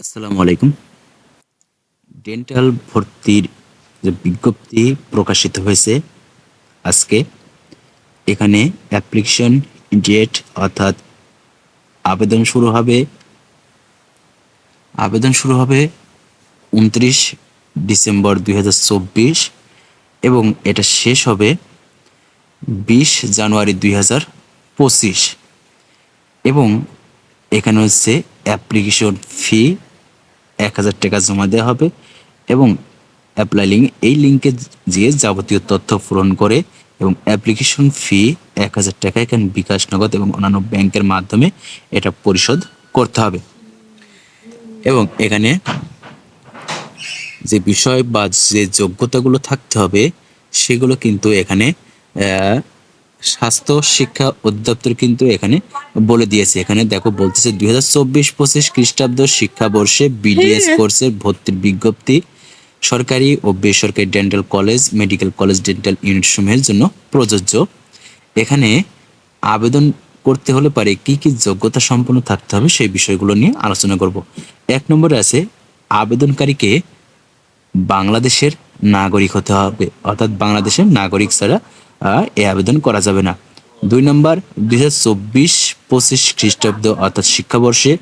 আসসালামু আলাইকুম। ডেন্টাল ভর্তির যে বিজ্ঞপ্তি প্রকাশিত হয়েছে আজকে, এখানে অ্যাপ্লিকেশন ডেট অর্থাৎ আবেদন শুরু হবে, আবেদন শুরু হবে উনত্রিশ ডিসেম্বর দুই হাজার চব্বিশ এবং এটা শেষ হবে বিশ জানুয়ারি দুই এবং এখানে হচ্ছে অ্যাপ্লিকেশন ফি এক হাজার টাকা জমা দেওয়া হবে এবং অ্যাপ্লাই লিঙ্ক এই লিঙ্কে গিয়ে যাবতীয় তথ্য পূরণ করে এবং অ্যাপ্লিকেশন ফি এক হাজার টাকা এখানে বিকাশ নগদ এবং অন্যান্য ব্যাংকের মাধ্যমে এটা পরিশোধ করতে হবে। এবং এখানে যে বিষয় বা যে যোগ্যতাগুলো থাকতে হবে, সেগুলো কিন্তু এখানে স্বাস্থ্য শিক্ষা অধিদপ্তর কিন্তু এখানে বলে দিয়েছে। এখানে দেখো বলতেছে দুই হাজার চব্বিশ পঁচিশ খ্রিস্টাব্দ শিক্ষাবর্ষে বিডিএস কোর্সের ভর্তির বিজ্ঞপ্তি সরকারি ও বেসরকারি dental college medical college dental unit সমূহের জন্য প্রযোজ্য। এখানে আবেদন করতে হলে পারে কি কি যোগ্যতা সম্পন্ন থাকতে হবে সেই বিষয়গুলো নিয়ে আলোচনা করব। এক নম্বরে আছে আবেদনকারীকে বাংলাদেশের নাগরিক হতে হবে। অর্থাৎ বাংলাদেশের নাগরিক ছাড়া এ আবেদন করা যাবে না। দুই নম্বর, দুই হাজার চব্বিশ পঁচিশ খ্রিস্টাব্দ অর্থাৎ শিক্ষাবর্ষে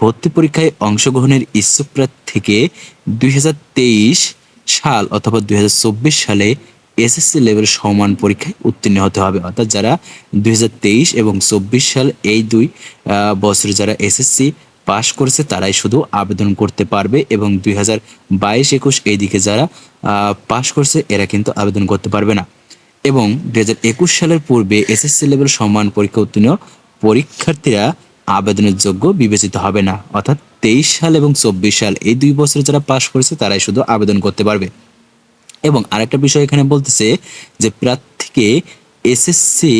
ভর্তি পরীক্ষায় অংশগ্রহণের ইচ্ছুক প্রার্থীকে দুই হাজার তেইশ সাল অথবা দুই হাজার চব্বিশ সালে এসএসসি লেভেল সমান পরীক্ষায় উত্তীর্ণ হতে হবে। অর্থাৎ যারা দুই হাজার তেইশ এবং চব্বিশ সাল এই দুই বছরে যারা এসএসসি পাশ করেছে তারাই শুধু আবেদন করতে পারবে এবং দুই হাজার বাইশ একুশ এইদিকে যারা পাশ করছে এরা কিন্তু আবেদন করতে পারবে না। এবং দু হাজার একুশ সালের পূর্বে এসএসসি লেভেল সম্মান পরীক্ষা উত্তীর্ণ পরীক্ষার্থীরা আবেদনের যোগ্য বিবেচিত হবে না। অর্থাৎ তেইশ সাল এবং চব্বিশ সাল এই দুই বছরে যারা পাশ করেছে, তারাই শুধু আবেদন করতে পারবে। এবং আরেকটা বিষয় এখানে বলতেছে যে প্রার্থীকে এসএসসি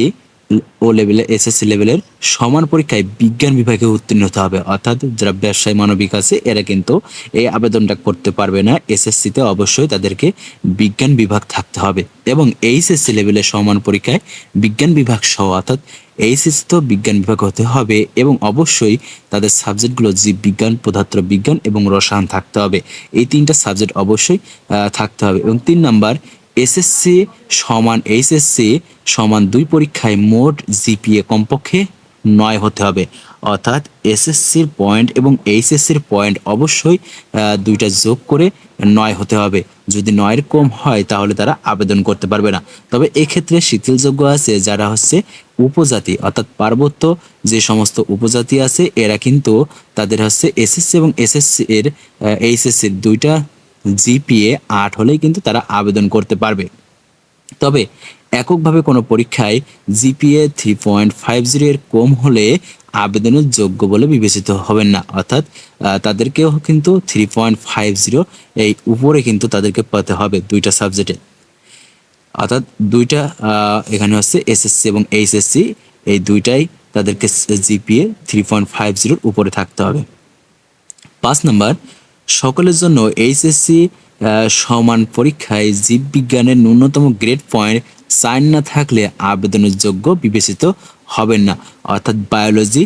ও লেভেলে এসএসসি লেভেলের সমান পরীক্ষায় বিজ্ঞান বিভাগে উত্তীর্ণ হতে হবে। অর্থাৎ যারা ব্যবসায় মানবিক আছে, এরা কিন্তু এই আবেদনটা করতে পারবে না। এসএসসি তে অবশ্যই তাদেরকে বিজ্ঞান বিভাগ থাকতে হবে এবং এইচএসসি লেভেলের সমান পরীক্ষায় বিজ্ঞান বিভাগ সহ, অর্থাৎ এইচএসসি তো বিজ্ঞান বিভাগ হতে হবে এবং অবশ্যই তাদের সাবজেক্টগুলো জীব বিজ্ঞান, পদার্থ বিজ্ঞান এবং রসায়ন থাকতে হবে। এই তিনটা সাবজেক্ট অবশ্যই থাকতে হবে এবং তিন নাম্বার এসএসসি সমান এইচএসসি সমান দুই পরীক্ষায় মোট জিপিএ কমপক্ষে নয় হতে হবে। অর্থাৎ এসএসসির পয়েন্ট এবং এইচএসসির পয়েন্ট অবশ্যই দুইটা যোগ করে নয় হতে হবে। যদি নয়ের কম হয়, তাহলে তারা আবেদন করতে পারবে না। তবে এক্ষেত্রে শিথিলযোগ্য আছে যারা হচ্ছে উপজাতি, অর্থাৎ পার্বত্য যে সমস্ত উপজাতি আছে, এরা কিন্তু তাদের হচ্ছে এসএসসি এবং এসএসসি এর এইচএসসির দুইটা জিপিএ আট হলেই কিন্তু তারা আবেদন করতে পারবে। তবে এককভাবে কোনো পরীক্ষায় GPA three point five zero এর কম হলে আবেদনের যোগ্য বলে বিবেচিত হবেন না। অর্থাৎ তাদেরকেও কিন্তু থ্রি পয়েন্ট ফাইভ জিরো এই উপরে কিন্তু তাদেরকে পেতে হবে দুইটা সাবজেক্টে। অর্থাৎ দুইটা এখানে হচ্ছে এসএসসি এবং এইচএসসি, এই দুইটাই তাদেরকে জিপিএ থ্রি পয়েন্ট ফাইভ জিরোর উপরে থাকতে হবে। পাঁচ নাম্বার সকলের জন্য এইচএসসি সমান পরীক্ষায় জীববিজ্ঞানের ন্যূনতম গ্রেড পয়েন্ট সাইন না থাকলে আবেদনের যোগ্য বিবেচিত হবেন না। অর্থাৎ বায়োলজি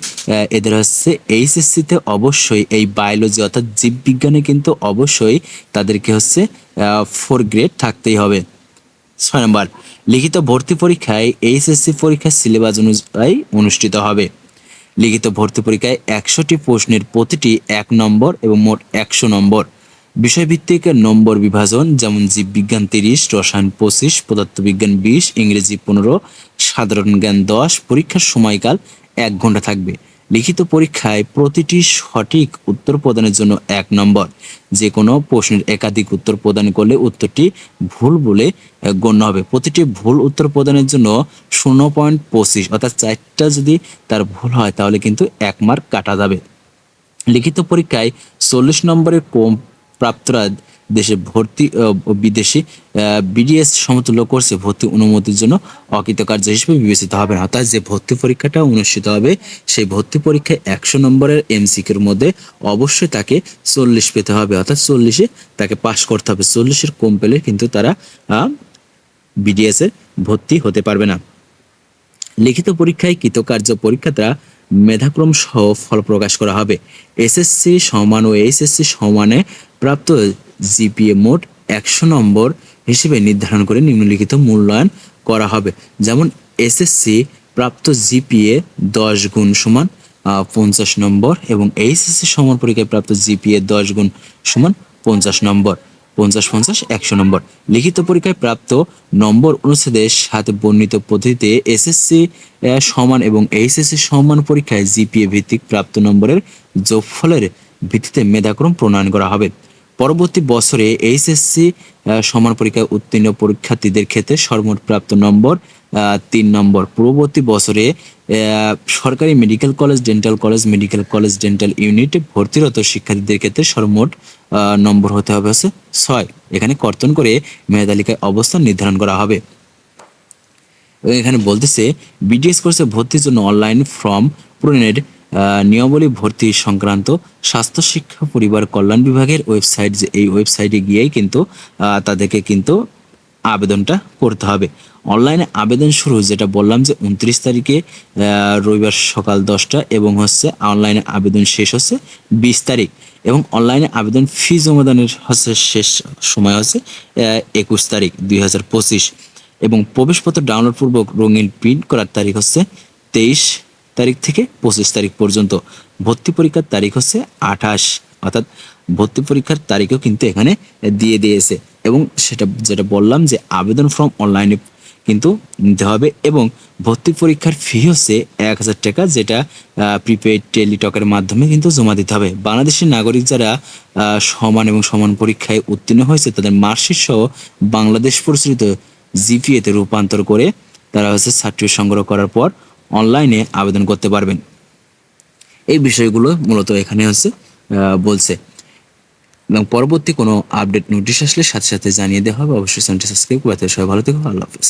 এদের হচ্ছে এইচএসসিতে অবশ্যই, এই বায়োলজি অর্থাৎ জীববিজ্ঞানে কিন্তু অবশ্যই তাদেরকে হচ্ছে ফোর গ্রেড থাকতেই হবে। ছয় নম্বর, লিখিত ভর্তি পরীক্ষায় এইচএসসি পরীক্ষার সিলেবাস অনুযায়ী অনুষ্ঠিত হবে। লিখিত ভর্তি পরীক্ষায় একশোটি প্রশ্নের প্রতিটি এক নম্বর এবং মোট একশো নম্বর। বিষয়ভিত্তিক নম্বর বিভাজন, যেমন জীববিজ্ঞান তিরিশ, রসায়ন পঁচিশ, পদার্থবিজ্ঞান বিশ, ইংরেজি পনেরো, সাধারণ জ্ঞান দশ, পরীক্ষার সময়কাল এক ঘণ্টা থাকবে। লিখিত পরীক্ষায় প্রতিটি সঠিক উত্তর প্রদানের জন্য এক নম্বর। যে কোনো প্রশ্নের একাধিক উত্তর প্রদান করলে উত্তরটি ভুল বলে গণ্য হবে। প্রতিটি ভুল উত্তর প্রদানের জন্য শূন্য পয়েন্ট পঁচিশ, অর্থাৎ চারটা যদি তার ভুল হয় তাহলে কিন্তু এক মার্ক কাটা যাবে। লিখিত পরীক্ষায় চল্লিশ নম্বরের কম প্রাপ্তরা দেশে ভর্তি বিদেশি বিডিএস সমতুল্য কোর্সে ভর্তি অনুমতির জন্য অকৃতকার্য হিসেবে বিবেচিত হবে না। অর্থাৎ যে ভর্তি পরীক্ষাটা অনুষ্ঠিত হবে, সেই ভর্তি পরীক্ষায় একশো নম্বরের এমসিকিউর মধ্যে অবশ্যই তাকে চল্লিশ পেতে হবে। অর্থাৎ চল্লিশে তাকে পাশ করতে হবে। চল্লিশের কম পেলে কিন্তু তারা বিডিএস এর ভর্তি হতে পারবে না। লিখিত পরীক্ষায় কৃতকার্য পরীক্ষার্থীরা মেধাক্রম সহ ফল প্রকাশ করা হবে। এসএসসি সমান ও এইচএসসি সমানে প্রাপ্ত জিপিএ মোট একশো নম্বর হিসেবে নির্ধারণ করে নিম্নলিখিত মূল্যায়ন করা হবে। যেমন এসএসসি প্রাপ্ত জিপিএ দশ গুণ সমান পঞ্চাশ নম্বর এবং এইচএসসি সমান পরীক্ষায় প্রাপ্ত জিপিএ দশ গুণ সমান, পঞ্চাশ নম্বর। পঞ্চাশ পঞ্চাশ, একশো নম্বর। লিখিত পরীক্ষায় প্রাপ্ত নম্বর অনুচ্ছেদের সাথে বর্ণিত পদ্ধতিতে এসএসসি সমান এবং এইচএসসি সমান পরীক্ষায় জিপিএ ভিত্তিক প্রাপ্ত নম্বরের যোগফলের ভিত্তিতে মেধাক্রম প্রণয়ন করা হবে। পরবর্তী বছরে এইচএসসি সমান পরীক্ষায় উত্তীর্ণ পরীক্ষার্থীদের ক্ষেত্রে সর্বমোট প্রাপ্ত নম্বর তিন নম্বর। পূর্ববর্তী বছরে সরকারি medical college, dental college, medical college, dental ইউনিটে ভর্তিরত শিক্ষার্থীদের ক্ষেত্রে সর্বমোট নম্বর হতে হবে হচ্ছে ছয়। এখানে কর্তন করে মেধা তালিকায় অবস্থান নির্ধারণ করা হবে। এখানে বলতেছে, বিডিএস কোর্সে ভর্তির জন্য অনলাইন ফর্ম পূরণের নিয়মাবলী ভর্তি সংক্রান্ত স্বাস্থ্য শিক্ষা পরিবার কল্যাণ বিভাগের ওয়েবসাইট যে এই ওয়েবসাইটে গিয়েই কিন্তু তাদেরকে কিন্তু আবেদনটা করতে হবে। অনলাইনে আবেদন শুরু, যেটা বললাম যে উনত্রিশ তারিখে রবিবার সকাল দশটা এবং হচ্ছে অনলাইনে আবেদন শেষ হচ্ছে বিশ তারিখ এবং অনলাইনে আবেদন ফি জমাদানের হচ্ছে শেষ সময় হচ্ছে একুশ তারিখ দুই হাজার পঁচিশ এবং প্রবেশপত্র ডাউনলোড পূর্বক রঙিন প্রিন্ট করার তারিখ হচ্ছে তেইশ তারিখ থেকে পঁচিশ তারিখ পর্যন্ত। ভর্তি পরীক্ষার তারিখ হচ্ছে আঠাশ। অর্থাৎ ভর্তি পরীক্ষার তারিখও কিন্তু এখানে দিয়ে দিয়েছে। এবং সেটা, যেটা বললাম যে আবেদন ফর্ম অনলাইনে কিন্তু নিতে হবে এবং ভর্তি পরীক্ষার ফি হচ্ছে এক হাজার টাকা যেটা প্রিপেড টেলিটকের মাধ্যমে কিন্তু জমা দিতে হবে। বাংলাদেশের নাগরিক যারা সমান এবং সমান পরীক্ষায় উত্তীর্ণ হয়েছে তাদের মার্কশিট সহ বাংলাদেশ পরিচালিত জিপিএতে রূপান্তর করে তারা হচ্ছে সার্টিফিকেট সংগ্রহ করার পর অনলাইনে আবেদন করতে পারবেন। এই বিষয়গুলো মূলত এখানে হচ্ছে বলছে। এবং পরবর্তী কোনো আপডেট নোটিশ আসলে সাথে সাথে জানিয়ে দেওয়া হবে। অবশ্যই চ্যানেলটি সাবস্ক্রাইব করতে সবাই ভালো থেকো। আল্লাহ হাফিজ।